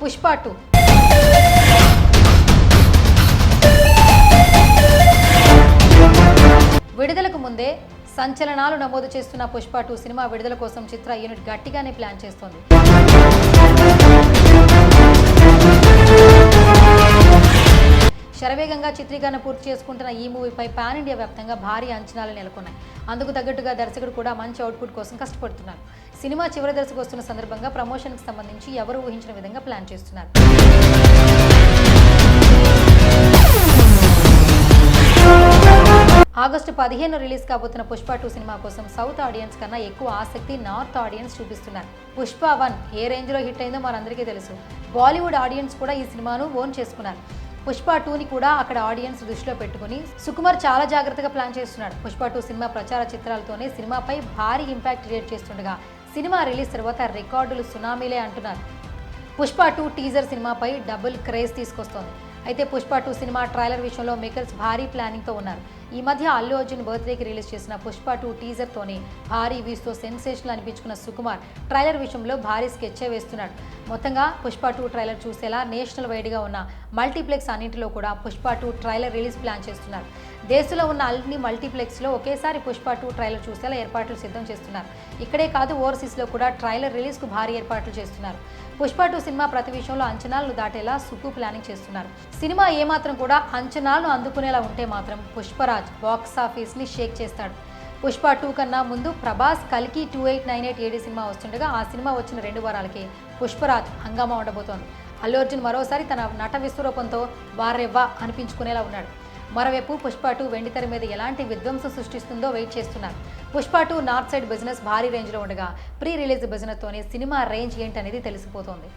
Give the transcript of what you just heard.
Pushpa two. విడుదలకు ముందే సంచలనాలు నమోదు చేస్తున్న పుష్ప టూ సినిమా విడుదల కోసం చిత్ర యూనిట్ గట్టిగానే ప్లాన్ చేస్తోంది. శరవేగంగా చిత్రీకరణ పూర్తి చేసుకుంటున్న ఈ మూవీపై పాన్ ఇండియా వ్యాప్తంగా భారీ అంచనాలు నెలకొన్నాయి. అందుకు తగ్గట్టుగా దర్శకుడు కూడా మంచి అవుట్పుట్ కోసం కష్టపడుతున్నారు. సినిమా చివరి దశకు వస్తున్న సందర్భంగా ప్రమోషన్కి సంబంధించి ఎవరు ఊహించిన విధంగా ప్లాన్ చేస్తున్నారు. ఆగస్టు పదిహేను రిలీజ్ కాబోతున్న పుష్ప టూ సినిమా కోసం సౌత్ ఆడియన్స్ కన్నా ఎక్కువ ఆసక్తి నార్త్ ఆడియన్స్ చూపిస్తున్నారు. పుష్ప వన్ ఏ రేంజ్లో హిట్ అయిందో మనందరికీ తెలుసు. బాలీవుడ్ ఆడియన్స్ కూడా ఈ సినిమాను ఓన్ చేసుకున్నారు. పుష్ప టూని కూడా అక్కడ ఆడియన్స్ దృష్టిలో పెట్టుకుని సుకుమార్ చాలా జాగ్రత్తగా ప్లాన్ చేస్తున్నాడు. పుష్ప టూ సినిమా ప్రచార చిత్రాలతోనే సినిమాపై భారీ ఇంపాక్ట్ క్రియేట్ చేస్తుండగా సినిమా రిలీజ్ తర్వాత రికార్డులు సునామీలే అంటున్నారు. పుష్ప టూ టీజర్ సినిమాపై డబుల్ క్రేజ్ తీసుకొస్తోంది. అయితే పుష్ప టూ సినిమా ట్రైలర్ విషయంలో మేకర్స్ భారీ ప్లానింగ్తో ఉన్నారు. ఈ మధ్య అల్లు అర్జున్ బర్త్డేకి రిలీజ్ చేసిన పుష్ప టూ టీజర్తోనే భారీ వ్యూస్తో సెన్సేషనల్ అనిపించుకున్న సుకుమార్ ట్రైలర్ విషయంలో భారీ స్కెచ్చే వేస్తున్నాడు. మొత్తంగా పుష్ప టూ ట్రైలర్ చూసేలా నేషనల్ వైడ్గా ఉన్న మల్టీప్లెక్స్ అన్నింటిలో కూడా Pushpa two trailer release plan చేస్తున్నారు. దేశంలో ఉన్న అన్ని మల్టీప్లెక్స్లో ఒకేసారి పుష్ప టూ ట్రైలర్ చూసేలా ఏర్పాట్లు సిద్ధం చేస్తున్నారు. ఇక్కడే కాదు ఓవర్సీస్లో కూడా ట్రైలర్ రిలీజ్కు భారీ ఏర్పాట్లు చేస్తున్నారు. పుష్ప టూ సినిమా ప్రతి విషయంలో అంచనాలను దాటేలా సుక్కు ప్లానింగ్ చేస్తున్నారు. సినిమా ఏమాత్రం కూడా అంచనాలను అందుకునేలా ఉంటే మాత్రం పుష్పరాజ్ బాక్స్ ఆఫీస్ని షేక్ చేస్తాడు. పుష్ప టూ కన్నా ముందు ప్రభాస్ కల్కి two eight nine eight AD cinema వస్తుండగా ఆ సినిమా వచ్చిన రెండు వారాలకి పుష్పరాజ్ హంగామా ఉండబోతోంది. అల్లు అర్జున్ మరోసారి తన నట విశ్వరూపంతో వారెవ్వా అనిపించుకునేలా ఉన్నాడు. మరోవైపు పుష్ప టూ వెండితెర మీద ఎలాంటి విధ్వంసం సృష్టిస్తుందో వెయిట్ చేస్తున్నారు. Pushpa two north side business భారీ రేంజ్లో ఉండగా ప్రీ రిలీజ్ బిజినెస్తోనే సినిమా రేంజ్ ఏంటనేది తెలిసిపోతోంది.